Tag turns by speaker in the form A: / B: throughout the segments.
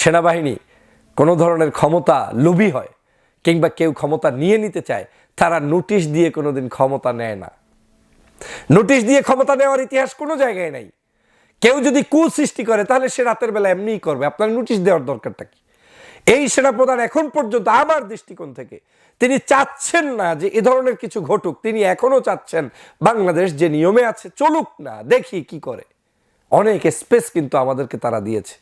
A: সেনাবাহিনী কোনো ধরনের ক্ষমতা লোভী হয় কিংবা কেউ ক্ষমতা নিয়ে নিতে চায়, তারা নোটিশ দিয়ে কোনোদিন ক্ষমতা নেয় না। নোটিশ দিয়ে ক্ষমতা নেওয়ার ইতিহাস কোনো জায়গায় নাই। কেউ যদি কু সৃষ্টি করে, তাহলে সে রাতের বেলা এমনিই করবে। আপনার নোটিশ দেওয়ার দরকারটা কি? এই সেনাপ্রধান এখন পর্যন্ত আমার দৃষ্টিকোণ থেকে তিনি চাচ্ছেন না যে এ ধরনের কিছু ঘটুক। তিনি এখনও চাচ্ছেন বাংলাদেশ যে নিয়মে আছে চলুক না, দেখি কি করে। অনেক স্পেস কিন্তু আমাদেরকে তারা দিয়েছে।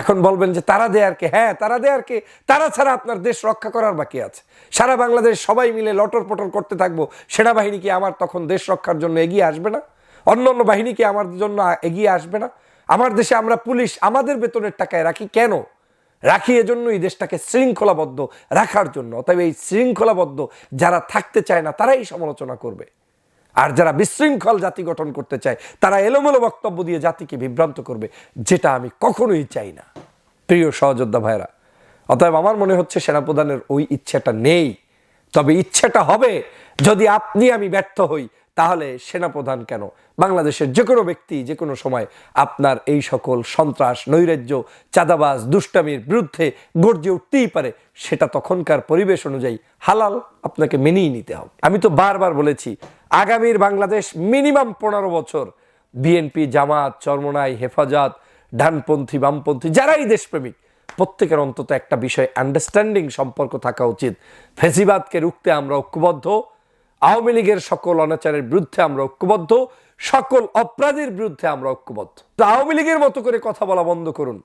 A: এখন বলবেন যে তারা দেয়ার কে? হ্যাঁ তারা দেয়ার কে? তারা ছাড়া আপনার দেশ রক্ষা করার বাকি আছে। সারা বাংলাদেশ সবাই মিলে লটর পটর করতে থাকব। সেনাবাহিনী কি আমার তখন দেশ রক্ষার জন্য এগিয়ে আসবে না? অন্য অন্য বাহিনী কি আমার জন্য এগিয়ে আসবে না? আমার দেশে আমরা পুলিশ আমাদের বেতনের টাকায় রাখি কেন? রাখি এজন্য এই দেশটাকে শৃঙ্খলাবদ্ধ রাখার জন্য। অতএব এই শৃঙ্খলাবদ্ধ যারা থাকতে চায় না, তারাই সমালোচনা করবে। আর যারা বিশৃঙ্খল জাতি গঠন করতে চায়, তারা এলোমেলো বক্তব্য দিয়ে জাতিকে বিভ্রান্ত করবে, যেটা আমি কখনোই চাই না। প্রিয় সহযোদ্ধা ভাইরা অতএব আমার মনে হচ্ছে সেনাপ্রধানের ওই ইচ্ছাটা নেই। তবে ইচ্ছাটা হবে, যদি আপনি আমি ব্যর্থ হই তাহলে সেনাপ্রধান কেন? বাংলাদেশের যে কোনো ব্যক্তি যে কোনো সময় আপনার এই সকল সন্ত্রাস, নৈরাজ্য, চাঁদাবাজ, দুষ্টামির বিরুদ্ধে গর্জে উঠতেই পারে, সেটা তখনকার পরিবেশ অনুযায়ী হালাল আপনাকে মেনেই নিতে হবে। আমি তো বারবার বলেছি, আগামীর বাংলাদেশ মিনিমাম পনেরো বছর, বিএনপি, জামাত, চরমনাই, হেফাজত, ডানপন্থী, বামপন্থী, যারাই দেশপ্রেমিক, প্রত্যেকের অন্তত একটা বিষয় আন্ডারস্ট্যান্ডিং সম্পর্ক থাকা উচিত। ফেসিবাদকে রুখতে আমরা ঐক্যবদ্ধ আওয়ামী লীগের সকল অনাচারের বিরুদ্ধে আমরা ঐক্যবদ্ধ, সকল অপরাধের বিরুদ্ধে আমরা ঐক্যবদ্ধ। আওয়ামী লীগের মতো করে কথা বলা বন্ধ করুন।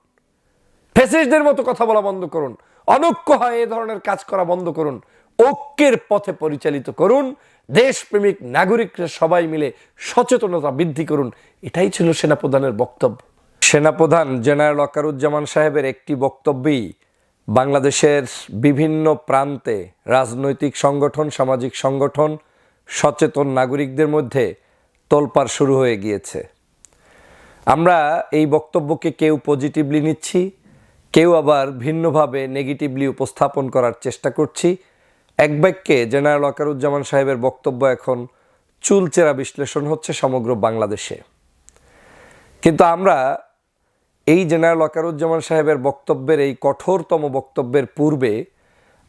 A: ফেসিস্টদের মতো কথা বলা বন্ধ করুন। অনৈক্য হয় এ ধরনের কাজ করা বন্ধ করুন। ঐক্যের পথে পরিচালিত করুন। দেশপ্রেমিক নাগরিকরা সবাই মিলে সচেতনতা বৃদ্ধি করুন। এটাই ছিল সেনাপ্রধানের বক্তব্য। সেনাপ্রধান জেনারেল অকারুজ্জামান সাহেবের একটি বক্তব্যেই বাংলাদেশের বিভিন্ন প্রান্তে রাজনৈতিক সংগঠন, সামাজিক সংগঠন সচেতন নাগরিকদের মধ্যে তোলপাড় শুরু হয়ে গিয়েছে। আমরা এই বক্তব্যকে কেউ পজিটিভলি নিচ্ছি, কেউ আবার ভিন্নভাবে নেগেটিভলি উপস্থাপন করার চেষ্টা করছি। এক বাক্যে জেনারেল অকারুজ্জামান সাহেবের বক্তব্য এখন চুলচেরা বিশ্লেষণ হচ্ছে সমগ্র বাংলাদেশে। কিন্তু আমরা এই জেনারেল অকারুজ্জামান সাহেবের বক্তব্যের এই কঠোরতম বক্তব্যের পূর্বে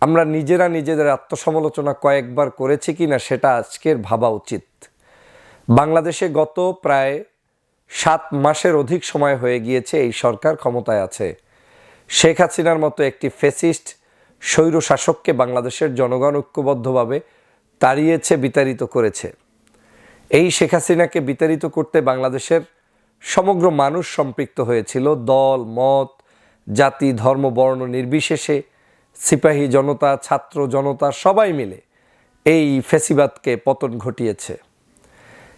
A: আমরা নিজেরা নিজেদের আত্মসমালোচনা কয়েকবার করেছি কি না সেটা আজকের ভাবা উচিত। বাংলাদেশে গত প্রায় সাত মাসের অধিক সময় হয়ে গিয়েছে এই সরকার ক্ষমতায় আছে। শেখ হাসিনার মতো একটি ফেসিস্ট স্বৈর শাসককে বাংলাদেশের জনগণ ঐক্যবদ্ধভাবে তাড়িয়েছে, বিতাড়িত করেছে। এই শেখ হাসিনাকে বিতাড়িত করতে বাংলাদেশের সমগ্র মানুষ সম্পৃক্ত হয়েছিল। দল, মত, জাতি, ধর্ম, বর্ণ নির্বিশেষে সিপাহী জনতা, ছাত্র জনতা সবাই মিলে এই ফেসিবাদকে পতন ঘটিয়েছে।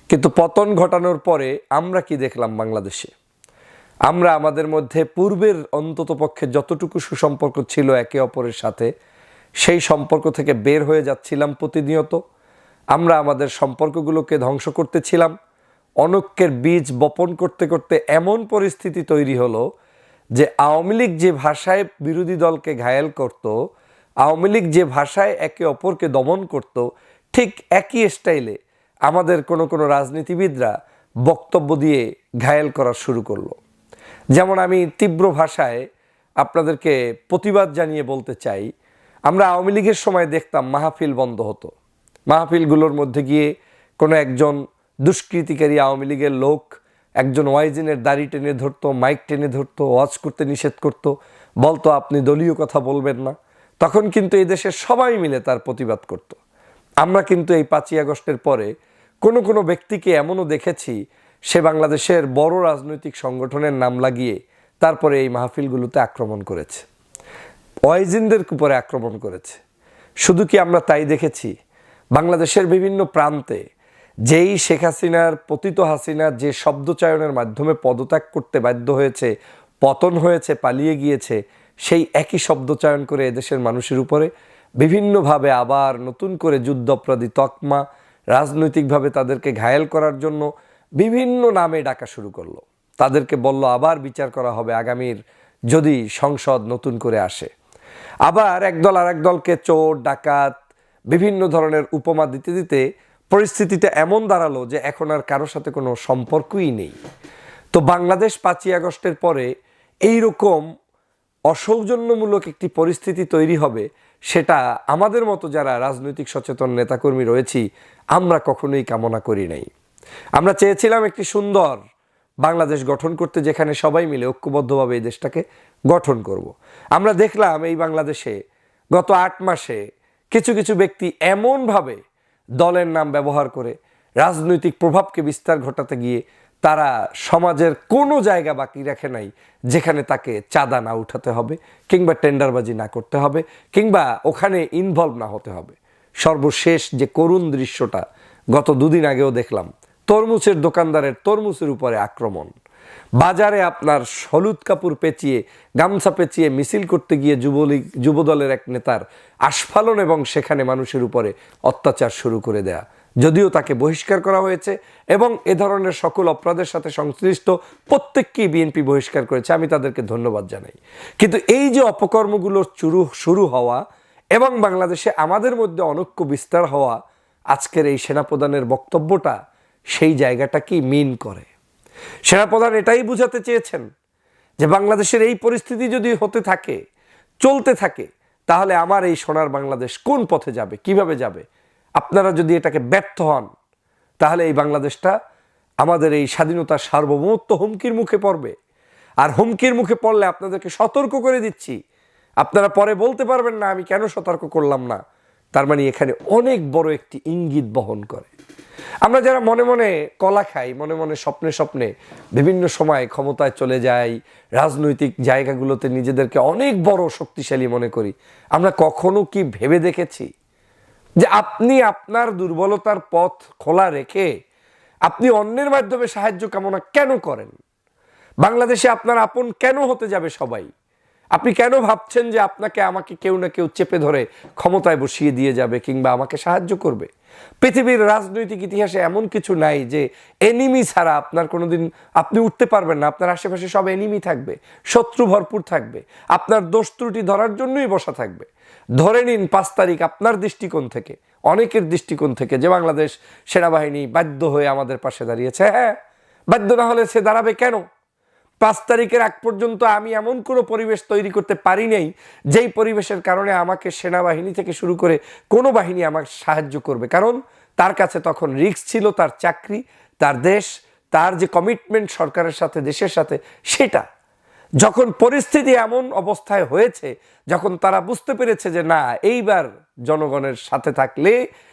A: কিন্তু পতন ঘটানোর পরে আমরা কি দেখলাম বাংলাদেশে? আমরা আমাদের মধ্যে পূর্বের অন্তত পক্ষে যতটুকু সুসম্পর্ক ছিল একে অপরের সাথে, সেই সম্পর্ক থেকে বের হয়ে যাচ্ছিলাম প্রতিনিয়ত। আমরা আমাদের সম্পর্কগুলোকে ধ্বংস করতেছিলাম। অনৈক্যের বীজ বপন করতে করতে এমন পরিস্থিতি তৈরি হলো যে আওয়ামী লীগ যে ভাষায় বিরোধী দলকে ঘায়েল করত, আওয়ামী লীগ যে ভাষায় একে অপরকে দমন করত, ঠিক একই স্টাইলে আমাদের কোনো কোনো রাজনীতিবিদরা বক্তব্য দিয়ে ঘায়েল করা শুরু করল। যেমন আমি তীব্র ভাষায় আপনাদেরকে প্রতিবাদ জানিয়ে বলতে চাই, আমরা আওয়ামী লীগের সময় দেখতাম মাহফিল বন্ধ হতো। মাহফিলগুলোর মধ্যে গিয়ে কোনো একজন দুষ্কৃতিকারী আওয়ামী লীগের লোক একজন ওয়াইজিনের দাড়ি টেনে ধরতো, মাইক টেনে ধরতো, ওয়াজ করতে নিষেধ করতো, বলতো, আপনি দলীয় কথা বলবেন না। তখন কিন্তু এই দেশের সবাই মিলে তার প্রতিবাদ করত। আমরা কিন্তু এই পাঁচই আগস্টের পরে কোনো কোনো ব্যক্তিকে এমনও দেখেছি, সে বাংলাদেশের বড় রাজনৈতিক সংগঠনের নাম লাগিয়ে তারপরে এই মাহফিলগুলোতে আক্রমণ করেছে। ওয়াইজিনদের উপরে আক্রমণ করেছে। শুধু কি আমরা তাই দেখেছি? বাংলাদেশের বিভিন্ন প্রান্তে যেই শেখ হাসিনার, পতিত হাসিনার যে শব্দচয়নের মাধ্যমে পদত্যাগ করতে বাধ্য হয়েছে, পতন হয়েছে, পালিয়ে গিয়েছে, সেই একই শব্দচয়ন করে এদেশের মানুষের উপরে বিভিন্নভাবে আবার নতুন করে যুদ্ধপরাধী তকমা রাজনৈতিকভাবে তাদেরকে ঘায়েল করার জন্য বিভিন্ন নামে ডাকা শুরু করল। তাদেরকে বলল, আবার বিচার করা হবে আগামীর যদি সংসদ নতুন করে আসে। আবার একদল আর দলকে চোর, ডাকাত, বিভিন্ন ধরনের উপমা দিতে দিতে পরিস্থিতিটা এমন দাঁড়াল যে এখন আর কারোর সাথে কোনো সম্পর্কই নেই তো বাংলাদেশ পাঁচই আগস্টের পরে এই রকম অসৌজন্যমূলক একটি পরিস্থিতি তৈরি হবে, সেটা আমাদের মতো যারা রাজনৈতিক সচেতন নেতাকর্মী রয়েছি, আমরা কখনোই কামনা করি নাই আমরা চেয়েছিলাম একটি সুন্দর বাংলাদেশ গঠন করতে, যেখানে সবাই মিলে ঐক্যবদ্ধভাবে এই দেশটাকে গঠন করব। আমরা দেখলাম এই বাংলাদেশে গত আট মাসে কিছু কিছু ব্যক্তি এমনভাবে দলের নাম ব্যবহার করে রাজনৈতিক প্রভাবকে বিস্তার ঘটাতে গিয়ে তারা সমাজের কোনো জায়গা বাকি রাখে নাই যেখানে তাকে চাঁদা না উঠাতে হবে কিংবা টেন্ডারবাজি না করতে হবে কিংবা ওখানে ইনভলভ না হতে হবে। সর্বশেষ যে করুণ দৃশ্যটা, গত দুদিন আগেও দেখলাম, তরমুজের দোকানদারের তরমুজের উপরে আক্রমণ। বাজারে আপনার হলুদ কাপড় পেঁচিয়ে, গামছা পেঁচিয়ে মিছিল করতে গিয়ে যুবলীগ, যুবদলের এক নেতার আস্ফালন এবং সেখানে মানুষের উপরে অত্যাচার শুরু করে দেয়া। যদিও তাকে বহিষ্কার করা হয়েছে এবং এ ধরনের সকল অপরাধের সাথে সংশ্লিষ্ট প্রত্যেককেই বিএনপি বহিষ্কার করেছে, আমি তাদেরকে ধন্যবাদ জানাই। কিন্তু এই যে অপকর্মগুলো শুরু শুরু হওয়া এবং বাংলাদেশে আমাদের মধ্যে অনৈক্য বিস্তার হওয়া, আজকের এই সেনাপ্রধানের বক্তব্যটা সেই জায়গাটা কি মিন করে? সেনাপ্রধান এটাই বুঝাতে চেয়েছেন যে বাংলাদেশের এই পরিস্থিতি যদি হতে থাকে, চলতে থাকে, তাহলে আমার এই সোনার বাংলাদেশ কোন পথে যাবে, কীভাবে যাবে? আপনারা যদি এটাকে ব্যর্থ হন, তাহলে এই বাংলাদেশটা আমাদের এই স্বাধীনতার সার্বভৌমত্ব হুমকির মুখে পড়বে। আর হুমকির মুখে পড়লে আপনাদেরকে সতর্ক করে দিচ্ছি। আপনারা পরে বলতে পারবেন না, আমি কেন সতর্ক করলাম না। তার মানে এখানে অনেক বড় একটি ইঙ্গিত বহন করে। আমরা যারা মনে মনে কলা খাই, মনে মনে স্বপ্নে স্বপ্নে বিভিন্ন সময় ক্ষমতায় চলে যাই, রাজনৈতিক জায়গাগুলোতে নিজেদেরকে অনেক বড় শক্তিশালী মনে করি, আমরা কখনো কি ভেবে দেখেছি যে আপনি আপনার দুর্বলতার পথ খোলা রেখে আপনি অন্যের মাধ্যমে সাহায্য কামনা কেন করেন? বাংলাদেশে আপনার আপন কেন হতে যাবে সবাই? আপনি কেন ভাবছেন যে আপনাকে আমাকে কেউ না কেউ চেপে ধরে ক্ষমতায় বসিয়ে দিয়ে যাবে কিংবা আমাকে সাহায্য করবে? পৃথিবীর রাজনৈতিক ইতিহাসে এমন কিছু নাই যে এনিমি ছাড়া আপনার কোনোদিন, আপনি উঠতে পারবেন না। আপনার আশেপাশে সব এনিমি থাকবে, শত্রু ভরপুর থাকবে, আপনার দোষ ত্রুটি ধরার জন্যই বসা থাকবে। ধরে নিন পাঁচ তারিখ আপনার দৃষ্টিকোণ থেকে, অনেকের দৃষ্টিকোণ থেকে যে বাংলাদেশ সেনাবাহিনী বাধ্য হয়ে আমাদের পাশে দাঁড়িয়েছে। হ্যাঁ বাধ্য না হলে সে দাঁড়াবে কেন? পাঁচ তারিখের আগ পর্যন্ত আমি এমন কোনো পরিবেশ তৈরি করতে পারি নাই, যেই পরিবেশের কারণে আমাকে সেনাবাহিনী থেকে শুরু করে কোনো বাহিনী আমার সাহায্য করবে। কারণ তার কাছে তখন রিস্ক ছিল, তার চাকরি, তার দেশ, তার যে কমিটমেন্ট সরকারের সাথে, দেশের সাথে, সেটা। যখন পরিস্থিতি এমন অবস্থায় হয়েছে, যখন তারা বুঝতে পেরেছে যে না, এইবার জনগণের সাথে থাকলে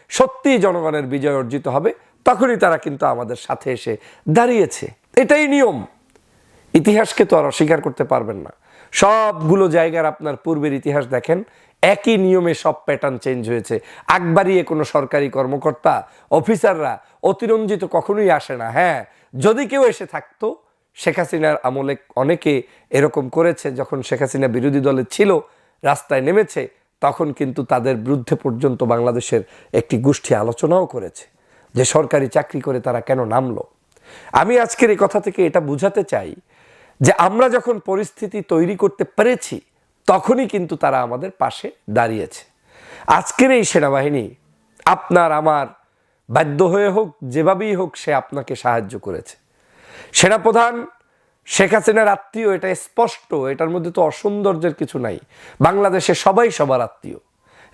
A: সত্যি জনগণের বিজয় অর্জিত হবে, তখনই তারা কিন্তু আমাদের সাথে এসে দাঁড়িয়েছে। এটাই নিয়ম। ইতিহাসকে তো আর অস্বীকার করতে পারবেন না। সবগুলো জায়গার আপনার পূর্বের ইতিহাস দেখেন, একই নিয়মে সব প্যাটার্ন চেঞ্জ হয়েছে। আকবারিয়ে কোনো সরকারি কর্মকর্তা, অফিসাররা অতিরঞ্জিত কখনোই আসে না। হ্যাঁ যদি কেউ এসে থাকতো, শেখ হাসিনার আমলে অনেকে এরকম করেছে, যখন শেখ হাসিনা বিরোধী দলে ছিল, রাস্তায় নেমেছে, তখন কিন্তু তাদের বিরুদ্ধে পর্যন্ত বাংলাদেশের একটি গোষ্ঠী আলোচনাও করেছে, যে সরকারি চাকরি করে তারা কেন নামলো। আমি আজকের এই কথা থেকে এটা বুঝাতে চাই যে আমরা যখন পরিস্থিতি তৈরি করতে পেরেছি, তখনই কিন্তু তারা আমাদের পাশে দাঁড়িয়েছে। আজকের এই সেনাবাহিনী আপনার আমার বাধ্য হয়ে হোক, যেভাবেই হোক সে আপনাকে সাহায্য করেছে। সেনাপ্রধান শেখ হাসিনার আত্মীয়, এটা স্পষ্ট, এটার মধ্যে তো অসৌন্দর্যের কিছু নাই। বাংলাদেশে সবাই সবার আত্মীয়।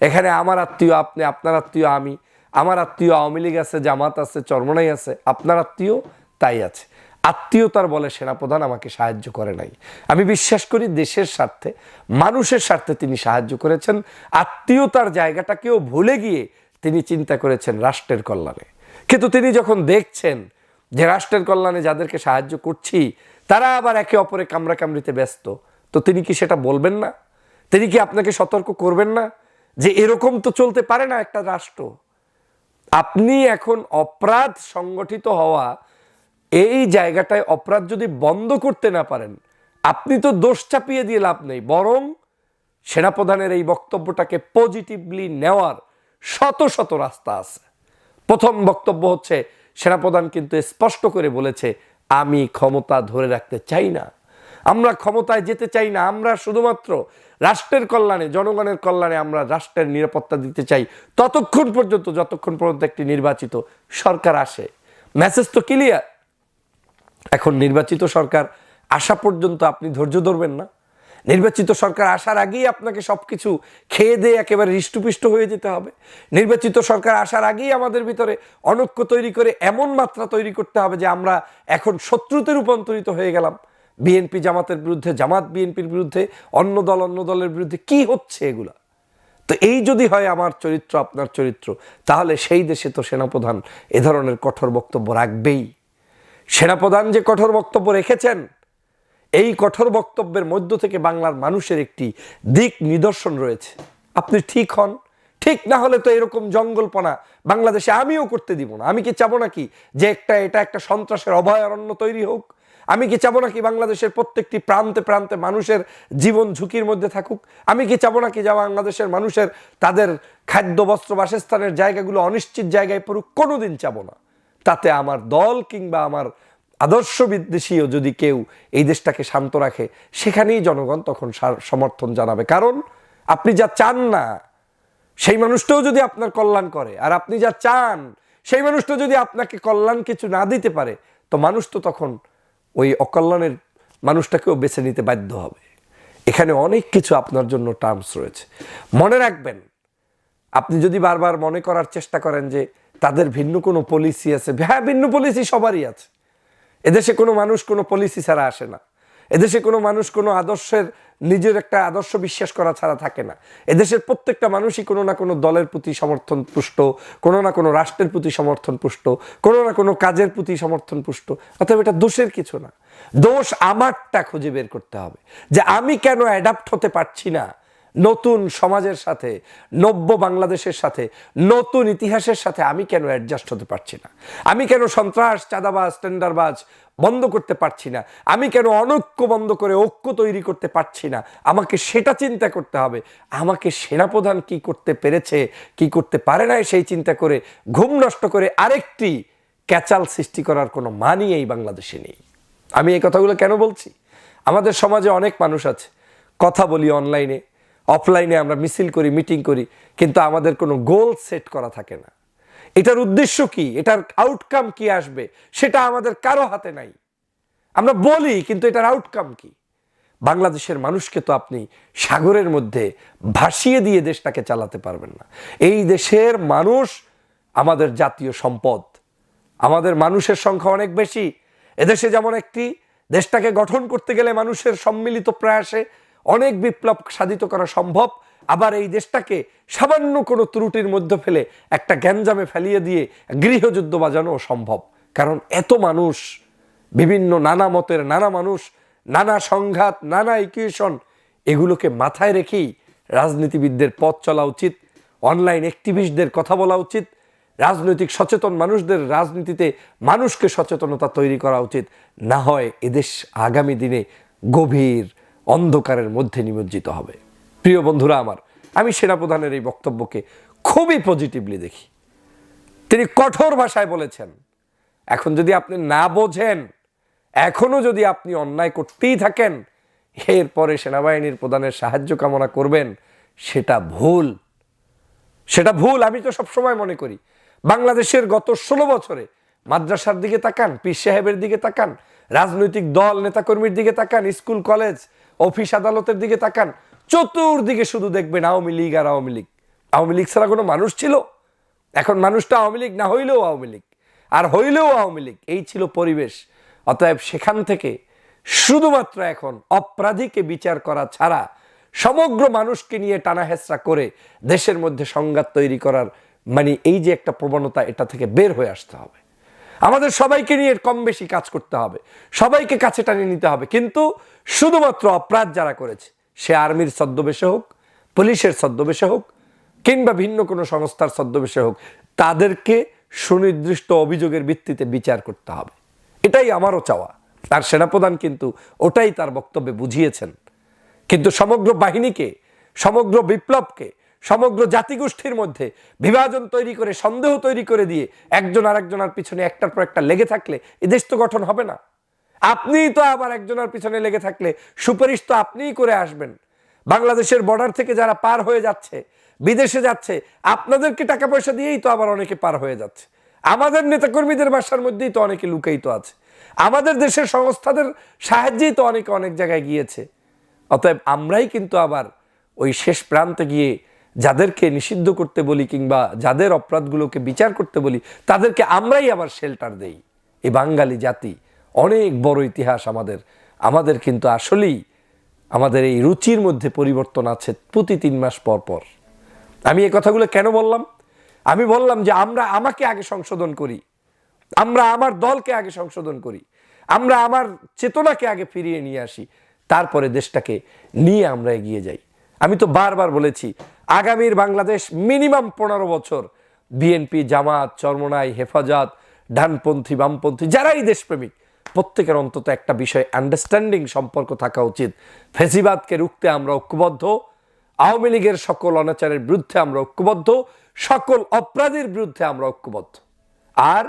A: এখানে আমার আত্মীয় আপনি, আপনার আত্মীয় আমি, আমার আত্মীয় আওয়ামী লীগ আছে, জামাত আছে, চরমনাই আছে, আপনার আত্মীয় তাই আছে। আত্মীয়তার বলে সেনাপ্রধান আমাকে সাহায্য করে নাই। আমি বিশ্বাস করি দেশের স্বার্থে, মানুষের স্বার্থে তিনি সাহায্য করেছেন, আত্মীয়তার জায়গাটাকেও ভুলে গিয়ে তিনি চিন্তা করেছেন রাষ্ট্রের কল্যাণে। কিন্তু তিনি যখন দেখছেন যে রাষ্ট্রের কল্যাণে যাদেরকে সাহায্য করছি, তারা আবার একে অপরে কামড়া কামড়িতে ব্যস্ত, তো তিনি কি সেটা বলবেন না? তিনি কি আপনাকে সতর্ক করবেন না যে এরকম তো চলতে পারে না একটা রাষ্ট্র? আপনি এখন অপরাধ সংগঠিত হওয়া এই জায়গাটায় অপরাধ যদি বন্ধ করতে না পারেন, আপনি তো দোষ চাপিয়ে দিয়ে লাভ নেই, বরং সেনাপ্রধানের এই বক্তব্যটাকে পজিটিভলি নেওয়ার শত শত রাস্তা আছে। প্রথম বক্তব্য হচ্ছে, সেনাপ্রধান কিন্তু স্পষ্ট করে বলেছে, আমি ক্ষমতা ধরে রাখতে চাই না। আমরা ক্ষমতায় যেতে চাই না, আমরা শুধুমাত্র রাষ্ট্রের কল্যাণে, জনগণের কল্যাণে আমরা রাষ্ট্রের নিরাপত্তা দিতে চাই। ততক্ষণ পর্যন্ত, যতক্ষণ পর্যন্ত একটি নির্বাচিত সরকার আসে। মেসেজ তো ক্লিয়ার এখন নির্বাচিত সরকার আসা পর্যন্ত আপনি ধৈর্য ধরবেন না। নির্বাচিত সরকার আসার আগেই আপনাকে সবকিছু খেয়ে দিয়ে একেবারে হৃষ্টপুষ্ট হয়ে যেতে হবে। নির্বাচিত সরকার আসার আগেই আমাদের ভিতরে অনৈক্য তৈরি করে এমন মাত্রা তৈরি করতে হবে যে আমরা এখন শত্রুতে রূপান্তরিত হয়ে গেলাম। বিএনপি জামাতের বিরুদ্ধে, জামাত বিএনপির বিরুদ্ধে, অন্য দল, অন্য দলের বিরুদ্ধে কি হচ্ছে এগুলা? তো এই যদি হয় আমার চরিত্র, আপনার চরিত্র, তাহলে সেই দেশে তো সেনাপ্রধান এ ধরনের কঠোর বক্তব্য রাখবেই। সেনাপ্রধান যে কঠোর বক্তব্য রেখেছেন, এই কঠোর বক্তব্যের মধ্য থেকে বাংলার মানুষের একটি দিক নিদর্শন রয়েছে। আপনি ঠিক হন। ঠিক না হলে তো এরকম জঙ্গলপনা বাংলাদেশে আমিও করতে দিব না। আমি কি চাবো নাকি যে একটা, এটা একটা সন্ত্রাসের অভয়ারণ্য তৈরি হোক? আমি কি চাবো নাকি বাংলাদেশের প্রত্যেকটি প্রান্তে প্রান্তে মানুষের জীবন ঝুঁকির মধ্যে থাকুক? আমি কি চাবো নাকি যা বাংলাদেশের মানুষের তাদের খাদ্য, বস্ত্র, বাসস্থানের জায়গাগুলো অনিশ্চিত জায়গায় পড়ুক? কোনোদিন চাবো না। তাতে আমার দল কিংবা আমার আদর্শ বিদ্বেষীও যদি কেউ এই দেশটাকে শান্ত রাখে, সেখানেই জনগণ তখন সমর্থন জানাবে। কারণ আপনি যা চান না, সেই মানুষটাও যদি আপনার কল্যাণ করে, আর আপনি যা চান, সেই মানুষটা যদি আপনাকে কল্যাণ কিছু না দিতে পারে, তো মানুষ তো তখন ওই অকল্যাণের মানুষটাকেও বেছে নিতে বাধ্য হবে। এখানে অনেক কিছু আপনার জন্য টার্মস রয়েছে। মনে রাখবেন, আপনি যদি বারবার মনে করার চেষ্টা করেন যে তাদের ভিন্ন কোনো পলিসি আছে। হ্যাঁ ভিন্ন পলিসি সবারই আছে। এদেশে কোনো মানুষ কোনো পলিসি ছাড়া আসে না। এদেশে কোনো মানুষ কোনো আদর্শের, নিজের একটা আদর্শ বিশ্বাস করা ছাড়া থাকে না। এদেশের প্রত্যেকটা মানুষই কোনো না কোনো দলের প্রতি সমর্থন পুষ্ট কোনো না কোনো রাষ্ট্রের প্রতি সমর্থন পুষ্ট কোনো না কোনো কাজের প্রতি সমর্থন পুষ্ট অতএব এটা দোষের কিছু না। দোষ আমারটা খুঁজে বের করতে হবে। যে আমি কেন অ্যাডাপ্ট হতে পারছি না? নতুন সমাজের সাথে, নব্য বাংলাদেশের সাথে, নতুন ইতিহাসের সাথে আমি কেন অ্যাডজাস্ট হতে পারছি না? আমি কেন সন্ত্রাস, চাঁদাবাজ টেন্ডারবাজ বন্ধ করতে পারছি না? আমি কেন অনৈক্য বন্ধ করে ঐক্য তৈরি করতে পারছি না? আমাকে সেটা চিন্তা করতে হবে। আমাকে সেনাপ্রধান কি করতে পেরেছে, কি করতে পারে না সেই চিন্তা করে, ঘুম নষ্ট করে আরেকটি ক্যাচাল সৃষ্টি করার কোনো মানই এই বাংলাদেশে নেই। আমি এই কথাগুলো কেন বলছি? আমাদের সমাজে অনেক মানুষ আছে, কথা বলি অনলাইনে অফলাইনে আমরা মিছিল করি মিটিং করি, কিন্তু আমাদের কোনো গোল সেট করা থাকে না। এটার উদ্দেশ্য কি? এটার আউটকাম কি আসবে? সেটা আমাদের কারও হাতে নাই। আমরা বলি, কিন্তু এটার আউটকাম কি? বাংলাদেশের মানুষকে তো আপনি সাগরের মধ্যে ভাসিয়ে দিয়ে দেশটাকে চালাতে পারবেন না। এই দেশের মানুষ আমাদের জাতীয় সম্পদ। আমাদের মানুষের সংখ্যা অনেক বেশি। এদেশে যেমন একটি, দেশটাকে গঠন করতে গেলে মানুষের সম্মিলিত প্রয়াসে অনেক বিপ্লব সাধিত করা সম্ভব। আবার এই দেশটাকে সামান্য কোনো ত্রুটির মধ্যে ফেলে একটা গ্যাঞ্জামে ফেলিয়ে দিয়ে গৃহযুদ্ধ বাজানো সম্ভব। কারণ এত মানুষ, বিভিন্ন নানা মতের নানা মানুষ, নানা সংঘাত, নানা ইকুয়েশন এগুলোকে মাথায় রেখেই রাজনীতিবিদদের পথ চলা উচিত অনলাইন অ্যাক্টিভিস্টদের কথা বলা উচিত, রাজনৈতিক সচেতন মানুষদের রাজনীতিতে মানুষকে সচেতনতা তৈরি করা উচিত। না হয় এদেশ আগামী দিনে গভীর অন্ধকারের মধ্যে নিমজ্জিত হবে। প্রিয় বন্ধুরা আমার, আমি সেনাপ্রধানের এই বক্তব্যকে খুবই পজিটিভলি দেখি। তিনি কঠোর ভাষায় বলেছেন, এখন যদি আপনি না বোঝেন, এখনও যদি আপনি অন্যায় করতেই থাকেন, এরপরে সেনাবাহিনীর প্রধানের সাহায্য কামনা করবেন, সেটা ভুল। সেটা ভুল, আমি তো সবসময় মনে করি। বাংলাদেশের গত ষোলো বছরে মাদ্রাসার দিকে তাকান, পীর সাহেবের দিকে তাকান, রাজনৈতিক দল, নেতাকর্মীর দিকে তাকান, স্কুল, কলেজ অফিস আদালতের দিকে তাকান, চতুর্দিকে শুধু দেখবেন আওয়ামী লীগ আর আওয়ামী লীগ। আওয়ামী লীগ ছাড়া কোনো মানুষ ছিল? এখন মানুষটা আওয়ামী লীগ না হইলেও আওয়ামী লীগ, আর হইলেও আওয়ামী লীগ, এই ছিল পরিবেশ। অতএব সেখান থেকে শুধুমাত্র এখন অপরাধীকে বিচার করা ছাড়া সমগ্র মানুষকে নিয়ে টানা করে দেশের মধ্যে সংঘাত তৈরি করার মানে এই যে একটা প্রবণতা, এটা থেকে বের হয়ে আসতে হবে। আমাদের সবাইকে নিয়ে কম বেশি কাজ করতে হবে, সবাইকে কাছে টানিয়ে নিতে হবে। কিন্তু শুধুমাত্র অপরাধ যারা করেছে, সে আর্মির ছদ্মবেশে হোক, পুলিশের ছদ্মবেশে হোক, কিংবা ভিন্ন কোনো সংস্থার ছদ্মবেশে হোক, তাদেরকে সুনির্দিষ্ট অভিযোগের ভিত্তিতে বিচার করতে হবে। এটাই আমারও চাওয়া। তার সেনাপ্রধান কিন্তু ওটাই তার বক্তব্যে বুঝিয়েছেন। কিন্তু সমগ্র বাহিনীকে, সমগ্র বিপ্লবকে সমগ্র জাতিগোষ্ঠীর মধ্যে বিভাজন তৈরি করে, সন্দেহ তৈরি করে দিয়ে একজন আর একজনের পিছনে একটার পর একটা লেগে থাকলে এ দেশ তো গঠন হবে না। আপনিই তো আবার একজনের পিছনে লেগে থাকলে সুপারিশ তো আপনিই করে আসবেন। বাংলাদেশের বর্ডার থেকে যারা পার হয়ে যাচ্ছে, বিদেশে যাচ্ছে, আপনাদেরকে টাকা পয়সা দিয়েই তো আবার অনেকে পার হয়ে যাচ্ছে। আমাদের নেতাকর্মীদের বাসার মধ্যেই তো অনেকে লুকায়িত আছে। আমাদের দেশের সংস্থাদের সাহায্যেই তো অনেকে অনেক জায়গায় গিয়েছে। অতএব আমরাই কিন্তু আবার ওই শেষ প্রান্তে গিয়ে যাদেরকে নিষিদ্ধ করতে বলি কিংবা যাদের অপরাধগুলোকে বিচার করতে বলি, তাদেরকে আমরাই আবার শেল্টার দেই। এই বাঙালি জাতি অনেক বড় ইতিহাস আমাদের। আমাদের কিন্তু আসলেই আমাদের এই রুচির মধ্যে পরিবর্তন আছে প্রতি তিন মাস পর পর। আমি এই কথাগুলো কেন বললাম? আমি বললাম যে আমরা আমাকে আগে সংশোধন করি। আমরা আমার দলকে আগে সংশোধন করি। আমরা আমার চেতনাকে আগে ফিরিয়ে নিয়ে আসি। তারপরে দেশটাকে নিয়ে আমরা এগিয়ে যাই। আমি তো বারবার বলেছি, আগামীর বাংলাদেশ মিনিমাম পনেরো বছর। বিএনপি, জামাত, চরমনাই, হেফাজত, ডানপন্থী, বামপন্থী, যারাই দেশপ্রেমিক, প্রত্যেকের অন্তত একটা বিষয় আন্ডারস্ট্যান্ডিং সম্পর্ক থাকা উচিত। ফেসিবাদকে রুখতে আমরা ঐক্যবদ্ধ, আওয়ামী লীগের সকল অনাচারের বিরুদ্ধে আমরা ঐক্যবদ্ধ, সকল অপরাধীর বিরুদ্ধে আমরা ঐক্যবদ্ধ। আর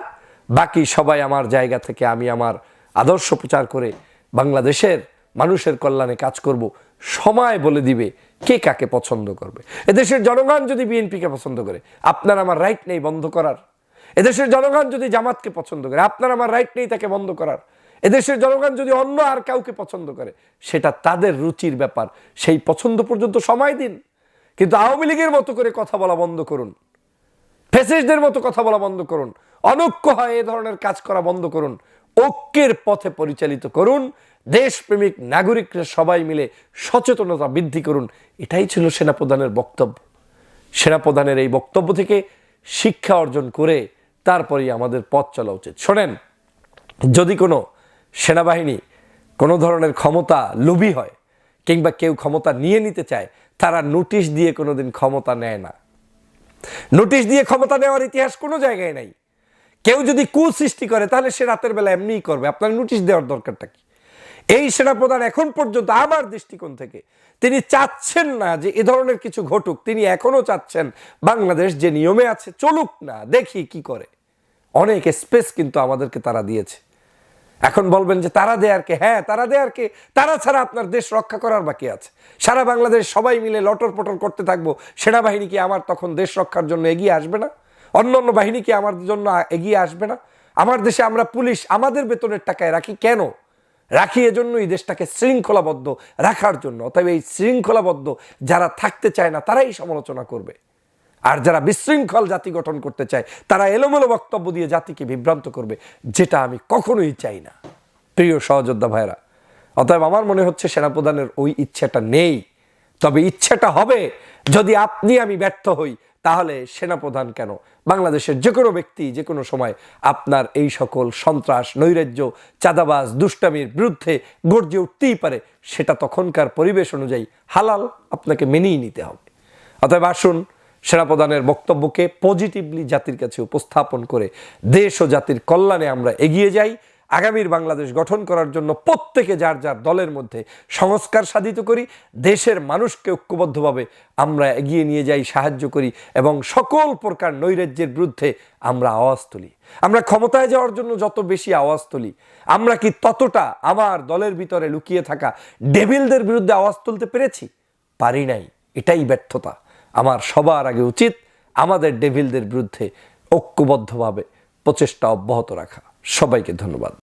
A: বাকি সবাই আমার জায়গা থেকে আমি আমার আদর্শ প্রচার করে বাংলাদেশের মানুষের কল্যাণে কাজ করব, সময় বলে দিবে কে কাকে পছন্দ করবে? এদেশের জনগণ যদি বিএনপিকে পছন্দ করে, আপনার আমার রাইট নেই বন্ধ করার। এদেশের জনগণ যদি জামাতকে পছন্দ করে, আপনার আমার রাইট নেই তাকে বন্ধ করার। এদেশের জনগণ যদি অন্য আর কাউকে পছন্দ করে, সেটা তাদের রুচির ব্যাপার। সেই পছন্দ পর্যন্ত সময় দিন। কিন্তু আওয়ামী লীগের মতো করে কথা বলা বন্ধ করুন। ফেসিসদের মতো কথা বলা বন্ধ করুন। অনৈক্য হয় এ ধরনের কাজ করা বন্ধ করুন। ঐক্যের পথে পরিচালিত করুন। দেশপ্রেমিক নাগরিকরা সবাই মিলে সচেতনতা বৃদ্ধি করুন। এটাই ছিল সেনাপ্রধানের বক্তব্য। সেনাপ্রধানের এই বক্তব্য থেকে শিক্ষা অর্জন করে তারপরেই আমাদের পথ চলা উচিত। শোনেন, যদি কোনো সেনাবাহিনী কোনো ধরনের ক্ষমতা লোভী হয় কিংবা কেউ ক্ষমতা নিয়ে নিতে চায়, তারা নোটিশ দিয়ে কোনোদিন ক্ষমতা নেয় না। নোটিশ দিয়ে ক্ষমতা নেওয়ার ইতিহাস কোনো জায়গায় নাই। কেউ যদি কু সৃষ্টি করে, তাহলে সে রাতের বেলা এমনিই করবে। আপনার নোটিশ দেওয়ার দরকারটা কি? এই সেনাপ্রধান এখন পর্যন্ত আমার দৃষ্টিকোণ থেকে তিনি চাচ্ছেন না যে এ ধরনের কিছু ঘটুক। তিনি এখনও চাচ্ছেন বাংলাদেশ যে নিয়মে আছে চলুক না, দেখি কি করে। অনেক স্পেস কিন্তু আমাদেরকে তারা দিয়েছে। এখন বলবেন যে তারা দেয়ার কে? হ্যাঁ তারা দেয়ার কে? তারা ছাড়া আপনার দেশ রক্ষা করার বাকি আছে। সারা বাংলাদেশ সবাই মিলে লটর পটর করতে থাকব। সেনাবাহিনী কি আমার তখন দেশ রক্ষার জন্য এগিয়ে আসবে না? অন্য অন্য বাহিনী কি আমার জন্য এগিয়ে আসবে না? আমার দেশে আমরা পুলিশ আমাদের বেতনের টাকায় রাখি কেন? রাখি এজন্যই দেশটাকে শৃঙ্খলাবদ্ধ রাখার জন্য। অতএব এই শৃঙ্খলাবদ্ধ যারা থাকতে চায় না, তারাই সমালোচনা করবে। আর যারা বিশৃঙ্খল জাতি গঠন করতে চায়, তারা এলোমেলো বক্তব্য দিয়ে জাতিকে বিভ্রান্ত করবে, যেটা আমি কখনোই চাই না। প্রিয় সহযোদ্ধা ভাইরা অতএব আমার মনে হচ্ছে সেনাপ্রধানের ওই ইচ্ছাটা নেই। তবে ইচ্ছাটা হবে, যদি আপনি আমি ব্যর্থ হই তাহলে সেনাপ্রধান কেন? বাংলাদেশের যে কোনো ব্যক্তি যে কোনো সময় আপনার এই সকল সন্ত্রাস, নৈরাজ্য, চাঁদাবাজ, দুষ্টামির বিরুদ্ধে গর্জে উঠতেই পারে, সেটা তখনকার পরিবেশ অনুযায়ী হালাল আপনাকে মেনেই নিতে হবে। অতএব আসুন, সেনাপ্রধানের বক্তব্যকে পজিটিভলি জাতির কাছে উপস্থাপন করে দেশ ও জাতির কল্যাণে আমরা এগিয়ে যাই। আগামীর বাংলাদেশ গঠন করার জন্য প্রত্যেকে যার যার দলের মধ্যে সংস্কার সাধিত করি, দেশের মানুষকে ঐক্যবদ্ধভাবে আমরা এগিয়ে নিয়ে যাই, সাহায্য করি এবং সকল প্রকার নৈরাজ্যের বিরুদ্ধে আমরা আওয়াজ তুলি। আমরা ক্ষমতায় যাওয়ার জন্য যত বেশি আওয়াজ তুলি, আমরা কি ততটা আমার দলের ভিতরে লুকিয়ে থাকা ডেভিলদের বিরুদ্ধে আওয়াজ তুলতে পেরেছি? পারি নাই। এটাই ব্যর্থতা। আমার সবার আগে উচিত আমাদের ডেভিলদের বিরুদ্ধে ঐক্যবদ্ধভাবে প্রচেষ্টা অব্যাহত রাখা। সবাইকে ধন্যবাদ।